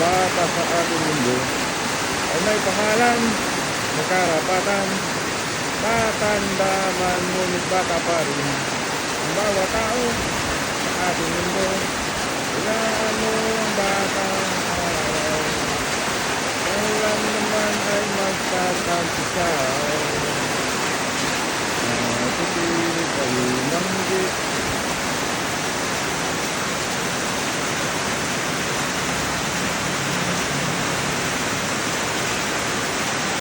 bata sa ating mundo ay may pangalan, may karapatan, matanda man ngunit bata pa rin ang bawat tao sa ating mundo. Kailangan mo ang batang araw. Kailan naman ay magtatampisaw.